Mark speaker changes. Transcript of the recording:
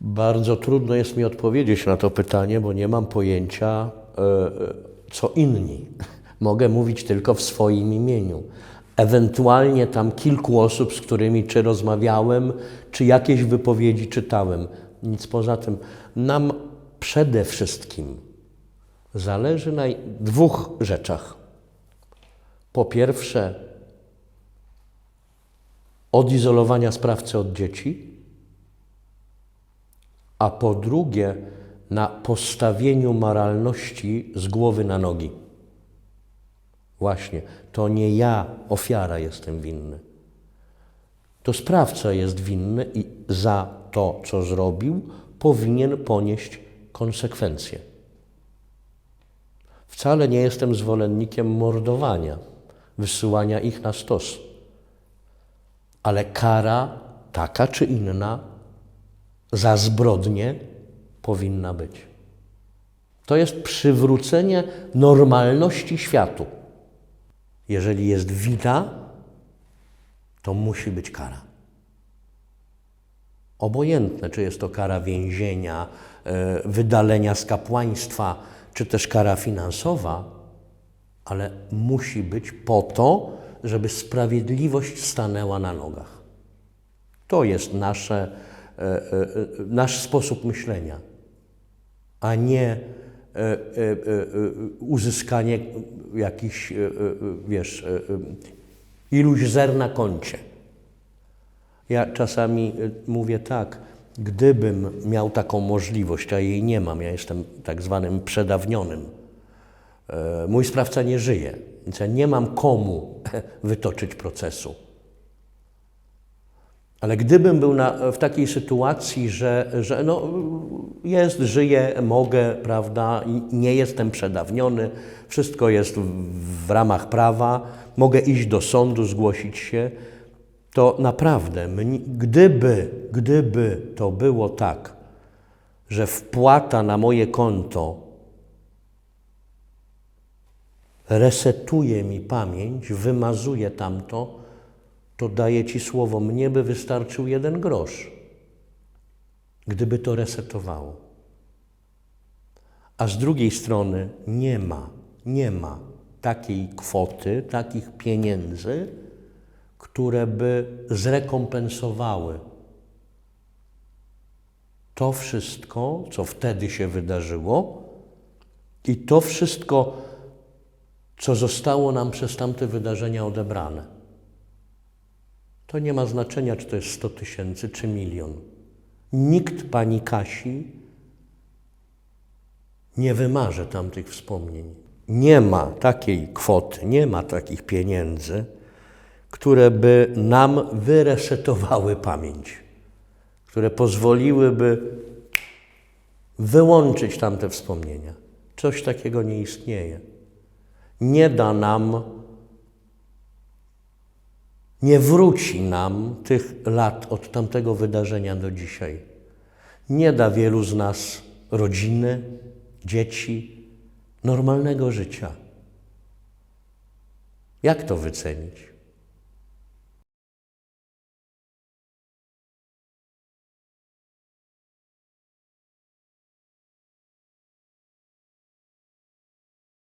Speaker 1: Bardzo trudno jest mi odpowiedzieć na to pytanie, bo nie mam pojęcia, e, e, co inni. Mogę mówić tylko w swoim imieniu. Ewentualnie tam kilku osób, z którymi czy rozmawiałem, czy jakieś wypowiedzi czytałem. Nic poza tym. Nam przede wszystkim zależy na dwóch rzeczach. Po pierwsze, odizolowania sprawcy od dzieci, a po drugie, na postawieniu moralności z głowy na nogi. Właśnie, to nie ja, ofiara, jestem winny. To sprawca jest winny i za to, co zrobił, powinien ponieść konsekwencje. Wcale nie jestem zwolennikiem mordowania, wysyłania ich na stos. Ale kara, taka czy inna, za zbrodnie powinna być. To jest przywrócenie normalności światu. Jeżeli jest wina, to musi być kara. Obojętne, czy jest to kara więzienia, e, wydalenia z kapłaństwa, czy też kara finansowa, ale musi być po to, żeby sprawiedliwość stanęła na nogach. To jest nasze, nasz sposób myślenia, a nie e, e, e, e, uzyskanie jakichś, e, e, wiesz, e, e, iluś zer na koncie. Ja czasami e, mówię tak, gdybym miał taką możliwość, a jej nie mam, ja jestem tak zwanym przedawnionym, e, mój sprawca nie żyje, więc ja nie mam komu wytoczyć procesu. Ale gdybym był na, w takiej sytuacji, że, że no, jest, żyję, mogę, prawda, nie jestem przedawniony, wszystko jest w, w ramach prawa, mogę iść do sądu, zgłosić się, to naprawdę, gdyby, gdyby to było tak, że wpłata na moje konto resetuje mi pamięć, wymazuje tamto, to daję Ci słowo, mnie by wystarczył jeden grosz, gdyby to resetowało. A z drugiej strony nie ma, nie ma takiej kwoty, takich pieniędzy, które by zrekompensowały to wszystko, co wtedy się wydarzyło i to wszystko, co zostało nam przez tamte wydarzenia odebrane. To nie ma znaczenia, czy to jest 100 tysięcy, czy milion. Nikt pani Kasi nie wymarze tamtych wspomnień. Nie ma takiej kwoty, nie ma takich pieniędzy, które by nam wyresetowały pamięć, które pozwoliłyby wyłączyć tamte wspomnienia. Coś takiego nie istnieje. Nie da nam nie wróci nam tych lat od tamtego wydarzenia do dzisiaj. Nie da wielu z nas rodziny, dzieci, normalnego życia. Jak to wycenić?